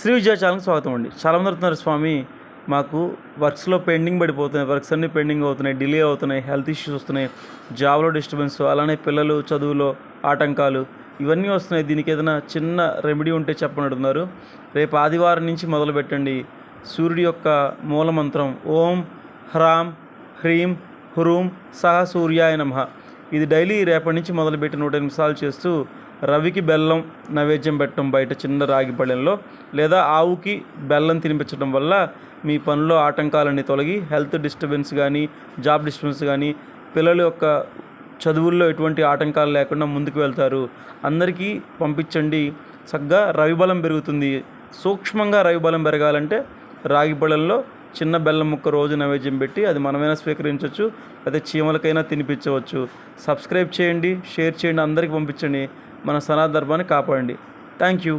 శ్రీ విజయ ఛానల్కి స్వాగతం అండి. చాలామంది అడుగుతున్నారు స్వామి మాకు వర్క్స్లో పెండింగ్ పడిపోతున్నాయి వర్క్స్ అన్నీ పెండింగ్ అవుతున్నాయి డిలే అవుతున్నాయి హెల్త్ ఇష్యూస్ వస్తున్నాయి జాబ్లో డిస్టర్బెన్స్ అలానే పిల్లలు చదువులో ఆటంకాలు ఇవన్నీ వస్తున్నాయి. దీనికి ఏదైనా చిన్న రెమెడీ ఉంటే చెప్పని అడుగుతున్నారు రేపు ఆదివారం నుంచి మొదలు పెట్టండి సూర్యుడి యొక్క మూలమంత్రం ఓం హ్రాం హ్రీం హురూం సహ సూర్యాయ నమ. ఇది డైలీ రేపటి నుంచి మొదలుపెట్టి నూట ఎనిమిది సార్లు చేస్తూ రవికి బెల్లం నైవేద్యం పెట్టడం బయట చిన్న రాగి పళ్ళెంలో లేదా ఆవుకి బెల్లం తినిపించడం వల్ల మీ పనిలో ఆటంకాలన్నీ తొలగి హెల్త్ డిస్టర్బెన్స్ కానీ జాబ్ డిస్టర్బెన్స్ కానీ పిల్లల యొక్క చదువుల్లో ఎటువంటి ఆటంకాలు లేకుండా ముందుకు వెళ్తారు. అందరికీ పంపించండి. చక్కగా రవిబలం పెరుగుతుంది. సూక్ష్మంగా రవిబలం పెరగాలంటే రాగి పళ్ళల్లో చిన్న బెల్లం ముక్క రోజు నైవేద్యం పెట్టి అది మనమైనా స్వీకరించవచ్చు అదే చీమలకైనా తినిపించవచ్చు. సబ్స్క్రైబ్ చేయండి షేర్ చేయండి అందరికీ పంపించండి. మన సనాతన ధర్మాన్ని కాపాడండి. Thank you